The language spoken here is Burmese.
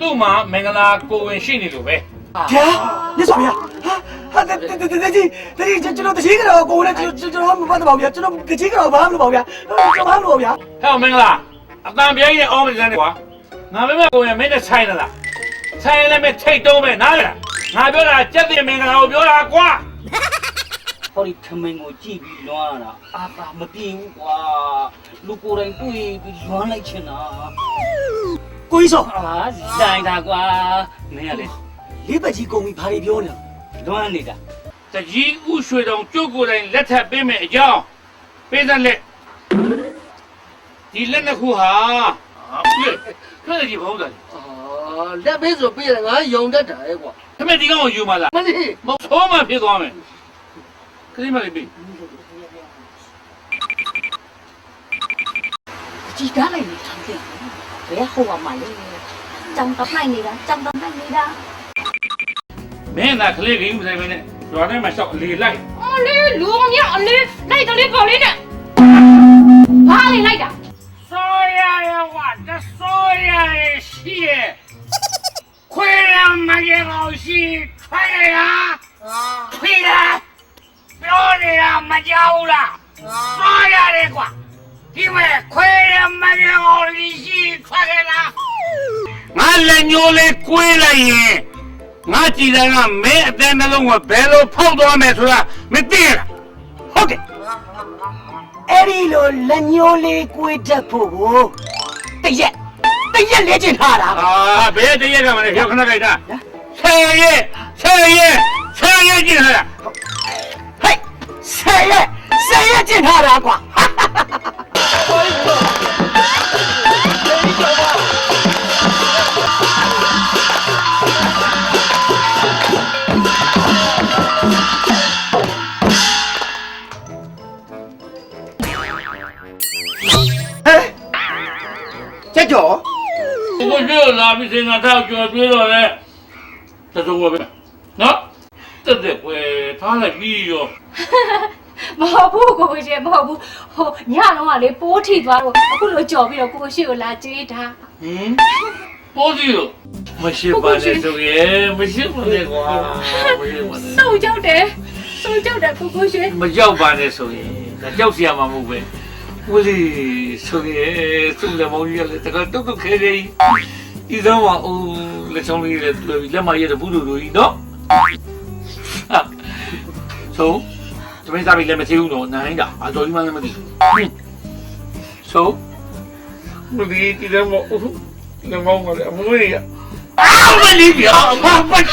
သူ့မှာမင်္ဂလာကိုဝင်ရှိနေလို့ပဲဗျာမြတ်စွာဘုရားဟာဟာတတတတကြီးတကြီးကျွန်တော်တကြီးကတော့ကိုယ်နဲ့ကျွန်တော်မပတ်တော့ပါဗျာကျွန်တော်တကြီးကတော့ဘာမှမလုပ်ပါဗျာကျွန်တော်ဘာမှမလုပ်ပါဗျာဟဲ့မင်္ဂလာအတန်ပြိုင်းနဲ့အောင်းနေစမ်းနေကွာငါမင်းမကိုဝင်မင်းနဲ့ဆိုင်လာလားဆိုင်ရင်လည်းမထိတ်တုံးပဲနားလေငါပြောတာကြက်တင်မင်္ဂလာကိုပြောတာကွာ ဟောဒီထမင်းကိုကြည့်ပြီးလွမ်းရတာအာသာမပြေဘူးကွာလူကိုယ်တိုင်တွေ့ပြီးလွမ်းလိုက်ချင်တာကိုကြီးစောအာဆိုင်တာကွာမင်းကလေလေးပတ်ကြီးကုန်ပြီဘာတွေပြောနေလဲလွမ်းနေတာတကြီးဥရွှေတောင်ကျုပ်ကိုယ်တိုင်လက်ထပ်ပေးမယ်အကြောင်းပေးတဲ့လက်ဒီလက်နှစ်ခုဟာဟာပြည့်ခက်ကြီးဘုံးတယ်အာလက်ပေးဆိုပေးတယ်ငါယုံတတ်တာရဲ့ကွာခမဒီကောင်ကိုယူမလားမလေးမဟုတ်မှဖြစ်သွားမယ် ခရီးမလေးပြီကြည်ကားလိုက်နေထောင်တယ်ဘယ်ဟိုပါမလဲကြောင်တော့နိုင်နေတာကြောင်တော့နိုင်နေတာမင်းသာကလေးကင်းမဆိုင်မနဲ့ရွာထဲမှာရှောက်လေလိုက်အလေးလူမမြအလေးလိုက်တယ်လေးပေါ်လေးနဲ့ဘာလေးလိုက်တာဆိုရရဝတ်တဆိုရရရှိရခွေရမရေကောရှိထွေရခွေရ ပြောနေတာမကြောက်လားဆိုရတယ်ကွာဒီမဲ့ခွေရမရေကောရှိထွေရလားငါလည်းညိုလေးကွေးလိုက်ရင်ငါကြည်တယ်ကမင်းအတဲ့နှလုံးကဘယ်လိုဖောက်သွားမယ်ဆိုတာမသိရလားဟုတ်တယ်အဲ့ဒီလိုလက်ညိုးလေးကွေးတတ်ဖို့ကိုတရက်တရက်လေ့ကျင့်ထားတာအာဘယ်တရက်ကမှလည်းရောက်ခဏကြိုက်တာဆယ်ရက်ဆယ်ရက်ဆယ်ရက်ကျင်လာဟဲ့ ဆယ်ရက်ဆယ်ရက်ကျင့်ထားတာကွာချက်ကျော်ဘုရားလာပြီးစင်ကတော့ကြော်ပြေးတော့လေတစုံပဲနော် တက်တဲ့ကွယ်ထားလိုက်ပြီးရောမဟုတ်ဘူးကိုကိုရှင်မဟုတ်ဘူးဟိုညလုံးကလေပိုးထိသွားတော့အခုလိုကြော်ပြီးတော့ကိုကိုရှိကိုလာကြေးတာဟင်ပိုးစီရောမရှိပါနဲ့ဆိုရင်မရှိပါနဲ့ကွာမရှိပါနဲ့စုံကြောက်တယ်စုံကြောက်တယ်ကိုကိုရှင်မကြောက်ပါနဲ့ဆိုရင်ဒါကြောက်စရာမှမဟုတ်ပဲဝလီဆိုရင်သူ့လက်မောင်းကြီးလည်းတကယ်တုတ်တုတ်ခဲခဲကြီးဒီတော့မအိုးလက်ချောင်းလေးလည်းတွေ့ပြီးလက်မရတဲ့ဘူးလူလူကြီးနော် ဆိုတမင်းစားပြီးလည်းမသိဘူးနော်နိုင်တာအတော်ကြီးမှလည်းမသိဘူးဆိုဘယ်ဒီဒီတော့မအိုးလက်မောင်းကလည်းအမွေးရအာမလီပြောဘာ